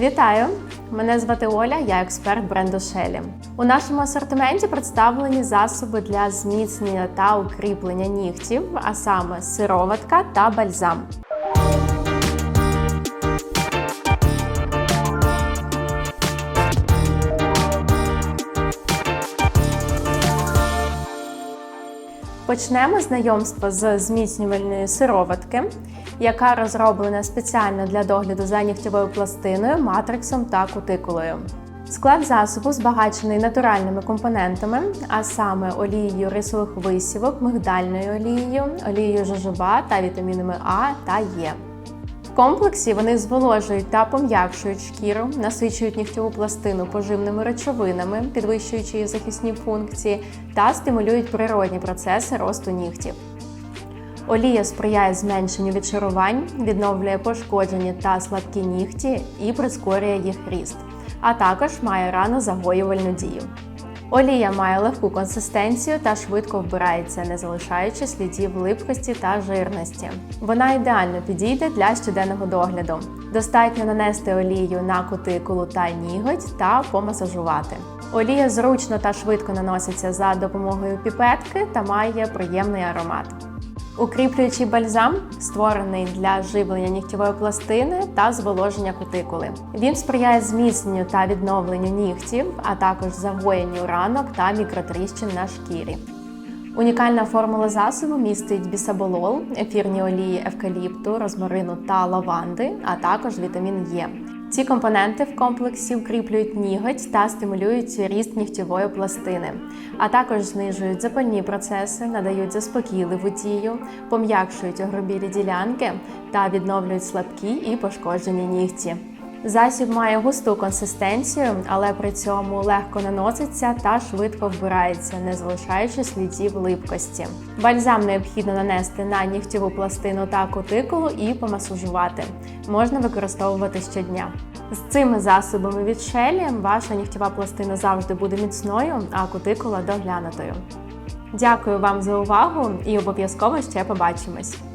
Вітаю! Мене звати Оля, я експерт бренду Шелі. У нашому асортименті представлені засоби для зміцнення та укріплення нігтів, а саме сироватка та бальзам. Почнемо знайомство з зміцнювальної сироватки, яка розроблена спеціально для догляду за нігтєвою пластиною, матриксом та кутикулою. Склад засобу збагачений натуральними компонентами, а саме олією рисових висівок, мигдальною олією, олією жожоба та вітамінами А та Е. Комплексі вони зволожують та пом'якшують шкіру, насичують нігтєву пластину поживними речовинами, підвищуючи її захисні функції, та стимулюють природні процеси росту нігтів. Олія сприяє зменшенню відшарувань, відновлює пошкоджені та слабкі нігті і прискорює їх ріст, а також має ранозагоювальну дію. Олія має легку консистенцію та швидко вбирається, не залишаючи слідів липкості та жирності. Вона ідеально підійде для щоденного догляду. Достатньо нанести олію на кутикулу та ніготь та помасажувати. Олія зручно та швидко наноситься за допомогою піпетки та має приємний аромат. Укріплюючий бальзам створений для живлення нігтєвої пластини та зволоження кутикули. Він сприяє зміцненню та відновленню нігтів, а також загоєнню ранок та мікротріщин на шкірі. Унікальна формула засобу містить бісаболол, ефірні олії евкаліпту, розмарину та лаванди, а також вітамін Е. Ці компоненти в комплексі укріплюють ніготь та стимулюють ріст нігтєвої пластини, а також знижують запальні процеси, надають заспокійливу дію, пом'якшують огробілі ділянки та відновлюють слабкі і пошкоджені нігті. Засіб має густу консистенцію, але при цьому легко наноситься та швидко вбирається, не залишаючи слідів липкості. Бальзам необхідно нанести на нігтєву пластину та кутикулу і помасажувати. Можна використовувати щодня. З цими засобами від шелі ваша нігтєва пластина завжди буде міцною, а кутикула доглянутою. Дякую вам за увагу і обов'язково ще побачимось!